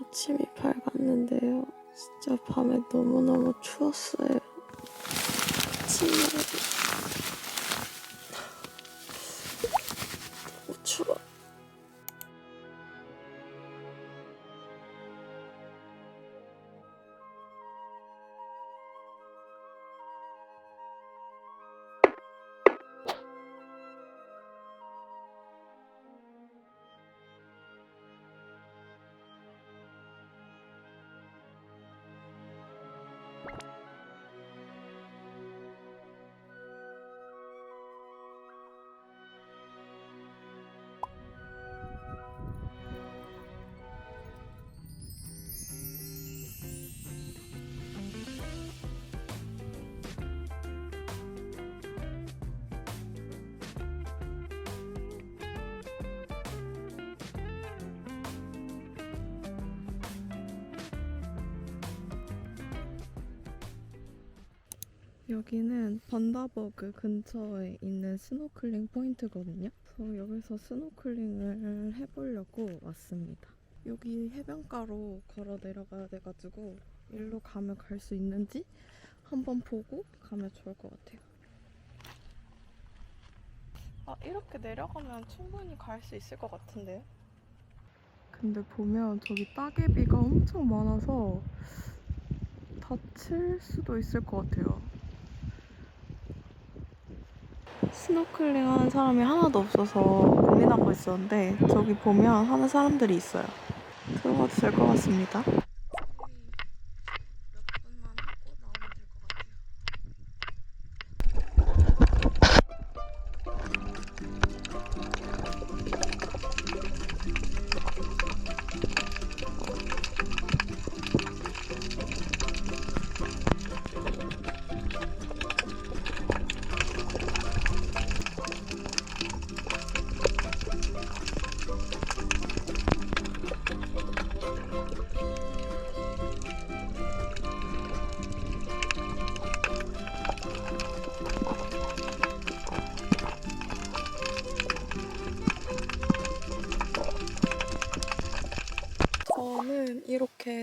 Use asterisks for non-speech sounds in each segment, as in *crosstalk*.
아침이 밝았는데요. 진짜 밤에 너무너무 추웠어요. 아침에 여기는 번다버그 근처에 있는 스노클링 포인트거든요. 그래서 여기서 스노클링을 해보려고 왔습니다. 여기 해변가로 걸어 내려가야 돼가지고 일로 가면 갈 수 있는지 한번 보고 가면 좋을 것 같아요. 아, 이렇게 내려가면 충분히 갈 수 있을 것 같은데요? 근데 보면 저기 따개비가 엄청 많아서 다칠 수도 있을 것 같아요. 스노클링 하는 사람이 하나도 없어서 고민하고 있었는데 저기 보면 하는 사람들이 있어요. 들어가도 될 것 같습니다.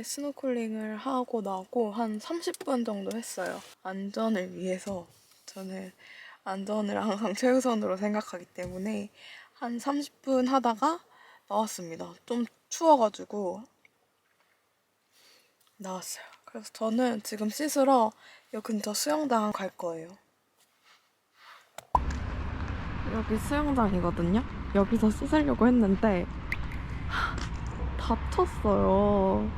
스노클링을 하고 나고 한 30분 정도 했어요. 안전을 위해서 저는 안전을 항상 최우선으로 생각하기 때문에 한 30분 하다가 나왔습니다. 좀 추워가지고 나왔어요. 그래서 저는 지금 씻으러 여 근처 수영장 갈 거예요. 여기 수영장이거든요. 여기서 씻으려고 했는데 다쳤어요.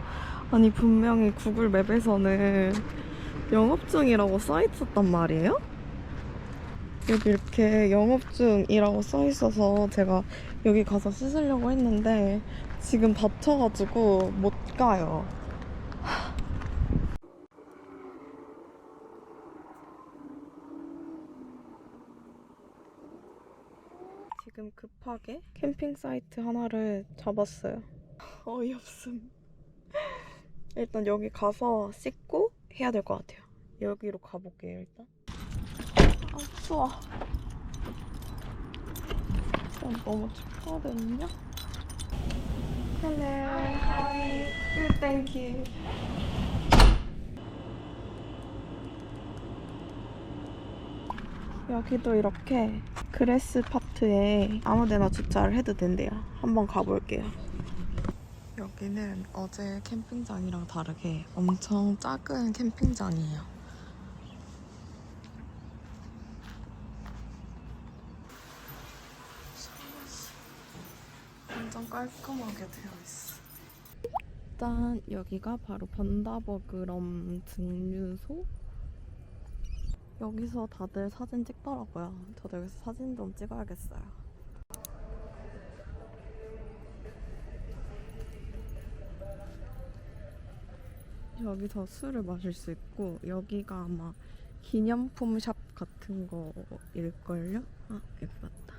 아니 분명히 구글 맵에서는 영업 중이라고 써 있었단 말이에요. 여기 이렇게 영업 중이라고 써 있어서 제가 여기 가서 씻으려고 했는데 지금 다쳐가지고 못 가요. 지금 급하게 캠핑 사이트 하나를 잡았어요. *laughs* 어이없음. 일단 여기 가서 씻고 해야 될 것 같아요. 여기로 가볼게요, 일단. 아, 추워. 일단 너무 춥거든요. Good, thank you. 여기도 이렇게 그레스 파트에 아무데나 주차를 해도 된대요. 한번 가볼게요. 여기는 어제 캠핑장이랑 다르게 엄청 작은 캠핑장이에요. 완전 깔끔하게 되어 있어. 일단 여기가 바로 번다버그럼 증류소? 여기서 다들 사진 찍더라고요. 저도 여기서 사진 좀 찍어야겠어요. 여기서 술을 마실 수 있고 여기가 아마 기념품 샵 같은 거일걸요? 아 예뻤다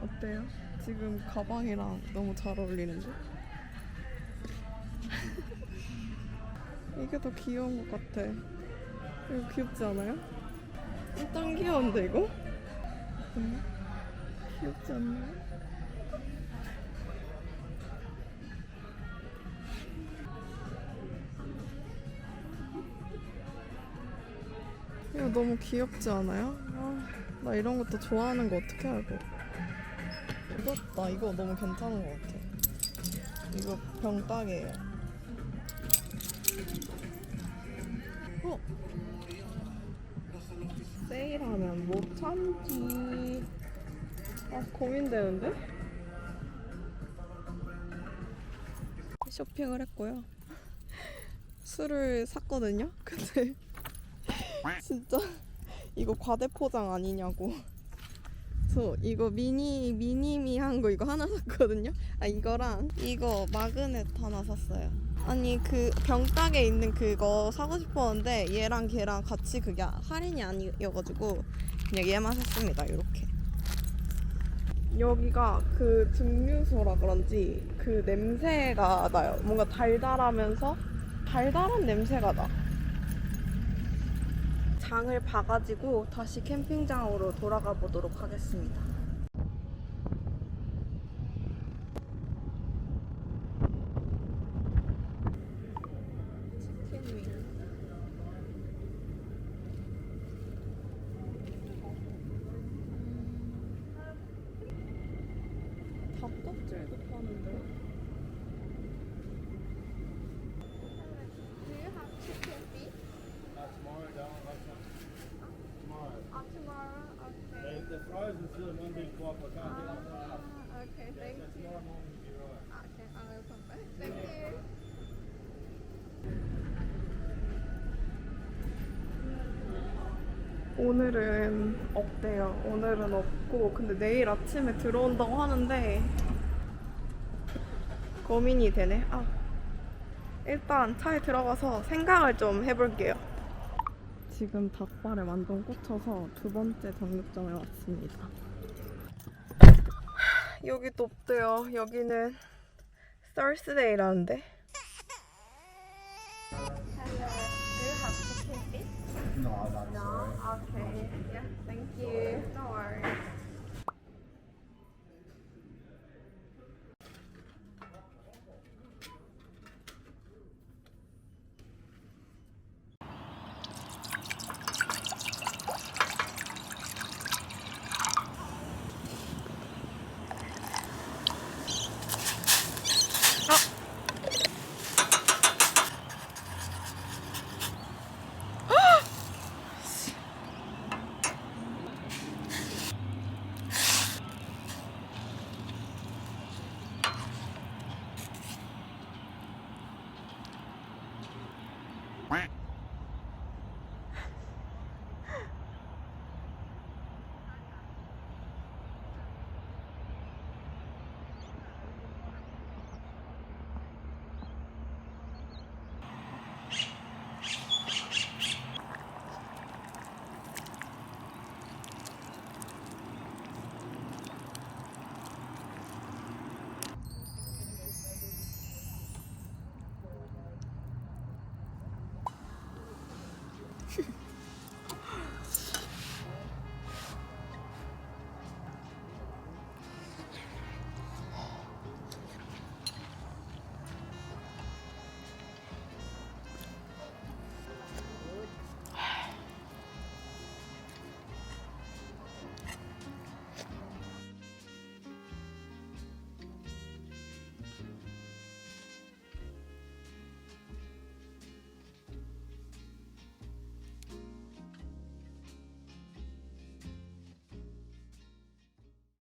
어때요? 지금 가방이랑 너무 잘 어울리는데? *laughs* 이게 더 귀여운 것 같아 이거 귀엽지 않아요? 짱 귀여운데 이거? 응? 귀엽지 않나요? 너무 귀엽지 않아요? 아, 나 이런 것도 좋아하는 거 어떻게 알고? 이것다 이거 너무 괜찮은 것 같아. 이거 병따개예요. 어? 세일하면 못 참지. 아 고민되는데? 쇼핑을 했고요. *laughs* 술을 샀거든요. 근데 진짜 *laughs* 이거 과대 포장 아니냐고. 저 이거 미니 미니미한 거 이거 하나 샀거든요. 아 이거랑 이거 마그넷 하나 샀어요. 아니 그 병따개 있는 그거 사고 싶었는데 얘랑 걔랑 같이 그게 할인이 아니어가지고 그냥 얘만 샀습니다. 이렇게. 여기가 그 증류소라 그런지 그 냄새가 나요. 뭔가 달달하면서 달달한 냄새가 나. 장을 봐가지고 다시 캠핑장으로 돌아가 보도록 하겠습니다. 윙. 닭껍질도 파는데. 오늘은 없대요. 오늘은 없고 근데 내일 아침에 들어온다고 하는데 고민이 되네. 아 일단 차에 들어가서 생각을 좀 해볼게요. 지금 닭발에 완전 꽂혀서 두 번째 정육점에 왔습니다. *sighs* 여기도 없대요. 여기는 Thursday라는데. No, No? Okay. Yeah, thank you. No worries. Quack.